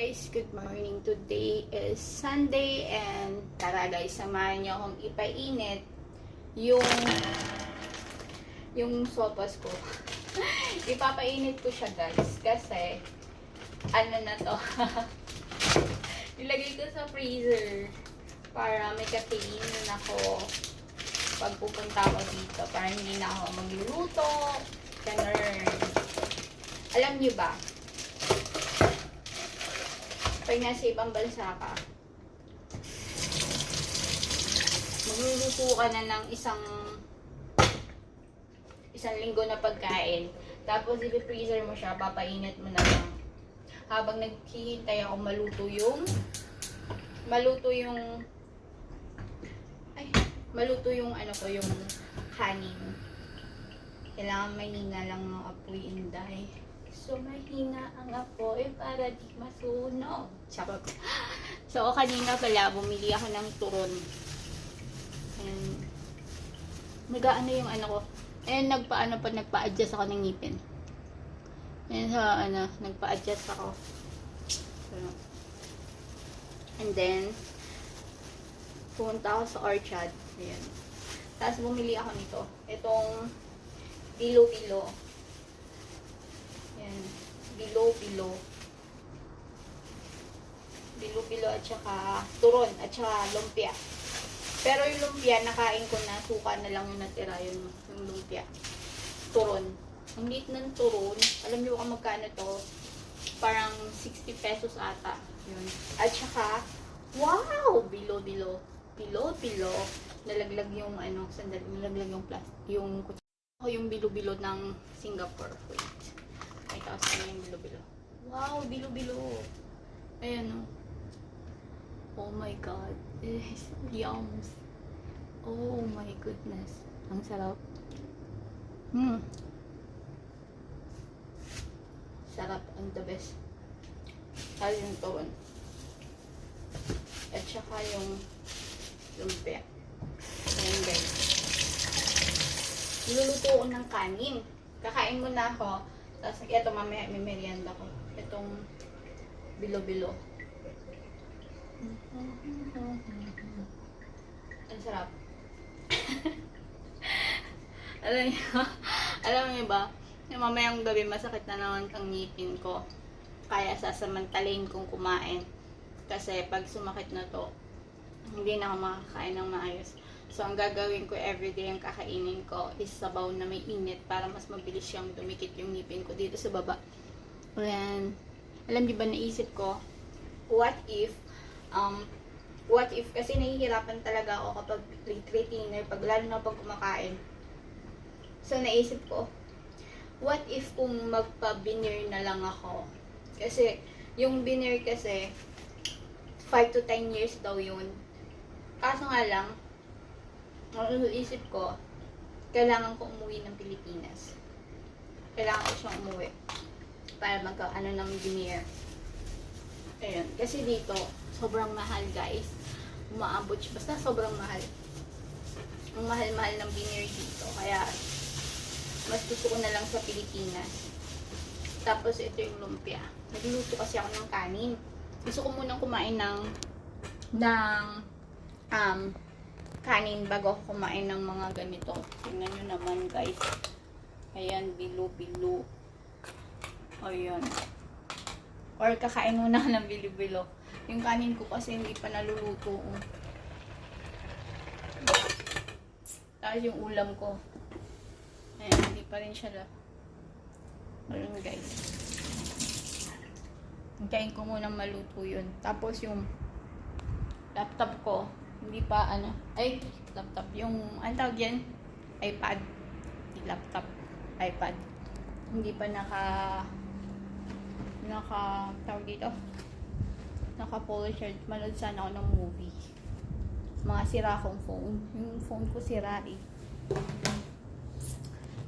Guys, good morning. Today is Sunday and tara guys, samahan niyo akong ipainit yung yung sopas ko. Ipapainit ko siya guys kasi ano na to. Ilagay ko sa freezer para may kakainin ako pag pupunta ako dito para hindi na ako magluluto. Ganun. Alam niyo ba, pag nasa ibang bansa ka, magluluto ka na ng isang isang linggo na pagkain. Tapos, i-freezer mo siya, papainit mo na lang. Habang naghihintay ako maluto yung maluto yung ay, maluto yung ano ko, yung kanin. Kailangan mahina lang ng apoy inday. So, mahina ang apoy para di masunog. Charot. So, kanina pala, bumili ako ng turon. And, nag-ano yung ano ko. And, nagpa-ano pa, nagpa-adjust ako ng ngipin. And, sa ano, nagpa-adjust ako. So, and then, pumunta ako sa Orchard. Ayan. Tapos, bumili ako nito. Itong Bilo-bilo. Yan. Bilo-bilo. Bilo-bilo at saka turon at saka lumpia. Pero yung lumpia, nakain ko na. Suka na lang yung natira yung, yung lumpia. Turon. Ang liit ng turon. Alam niyo kung magkano to? Parang 60 pesos ata. Yun. At saka, wow! Bilo-bilo. Bilo-bilo. Nalaglag yung ano, sandali, nalaglag yung plastic, yung kutsi- ako yung bilo-bilo ng Singapore. Wait. Taas na yung bilo-bilo. Wow, bilo-bilo. Ayan o. Oh my God. It's yums. Oh my goodness. Ang sarap. Hmm. Sarap. Ang the best. Lalo yung tuwan. At saka yung lumpia. Ayan guys. Niluluto ko ng kanin. Kakain muna ako. Tapos, ito mamaya may merienda ko. Itong bilo-bilo. Ang sarap. alam niyo, alam niyo ba, yung mamayang gabi masakit na naman ang ngipin ko. Kaya sasamantalayin kong kumain. Kasi pag sumakit na to, hindi na ako makakain ng maayos. So, ang gagawin ko everyday ang kakainin ko is sabaw na may init para mas mabilis siyang dumikit yung ngipin ko dito sa baba. Ayan. Alam di ba naisip ko, what if, um, what if, kasi nahihirapan talaga ako kapag late retainer, pag lalo na pag kumakain. So, naisip ko, what if kung magpa-veneer na lang ako? Kasi, yung veneer kasi, 5 to 10 years daw yun. Kaso nga lang, ang isip ko, kailangan ko umuwi ng Pilipinas. Kailangan ko siyang umuwi para magka ano ng veneer. Ayun. Kasi dito, sobrang mahal guys. Umaabot siya. Basta sobrang mahal. Ang mahal-mahal ng veneer dito. Kaya, mas gusto ko na lang sa Pilipinas. Tapos, ito yung lumpia. Nagluto kasi ako ng kanin. Gusto ko munang kumain ng ng um, kanin bago kumain ng mga ganito. Tingnan nyo naman guys. Ayan, bilo-bilo. Ayan. Or kakain muna ng bilo-bilo. Yung kanin ko kasi hindi pa naluluto. Tapos yung ulam ko. Ayan, hindi pa rin siya la. Ayun guys. Hintayin ko munang maluto yun. Tapos yung laptop ko, hindi pa ano, ay, laptop, yung, ano tawag yan? iPad. Laptop, iPad. Hindi pa naka, naka, tawag dito? Naka polish shirt. Manood sana ako ng movie. Mga sira kong phone. Yung phone ko sira eh.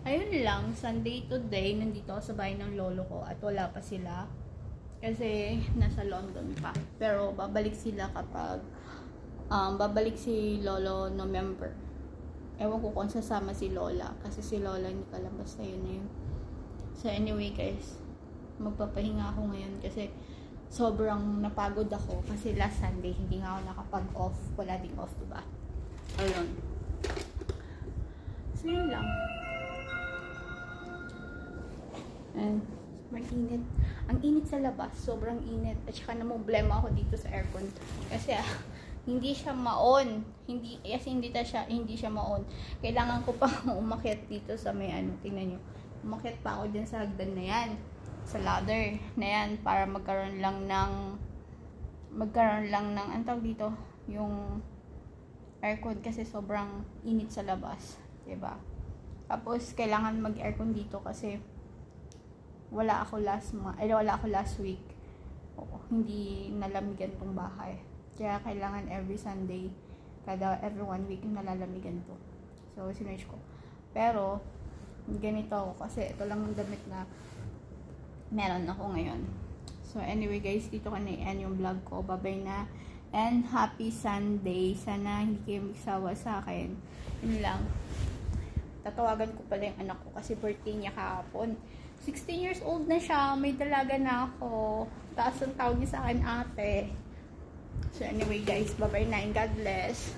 Ayun lang, Sunday today, nandito ako sa bahay ng lolo ko at wala pa sila. Kasi nasa London pa. Pero babalik sila kapag um, babalik si Lolo November. Ewan ko kung sasama si Lola. Kasi si Lola hindi ka lang basta yun na yun. So anyway guys, magpapahinga ako ngayon kasi sobrang napagod ako kasi last Sunday hindi nga ako nakapag-off. Wala ding off, diba? Ayun. So, yun lang. And, sobrang init. Ang init sa labas, sobrang init. At saka namumblema ako dito sa aircon. Kasi ah, hindi siya maon. Hindi, kasi hindi ta siya, hindi siya maon. Kailangan ko pa umakyat dito sa may ano, tingnan nyo. Umakyat pa ako dyan sa hagdan na yan. Sa ladder na yan para magkaroon lang ng magkaroon lang ng, ang tawag dito, yung aircon kasi sobrang init sa labas. ba? Tapos, kailangan mag-aircon dito kasi wala ako last ma ay wala ako last week. Oo, hindi nalamigan tong bahay. Kaya kailangan every Sunday, kada every one week nalalamigan to. So, sinerge ko. Pero, ganito ako kasi ito lang ang damit na meron ako ngayon. So, anyway guys, dito ka na i-end yung vlog ko. Babay na. And happy Sunday. Sana hindi kayo magsawa sa akin. Yun lang. Tatawagan ko pala yung anak ko kasi birthday niya kahapon. 16 years old na siya. May dalaga na ako. Taas ang tawag niya sa akin ate. So anyway guys, bye-bye na and God bless.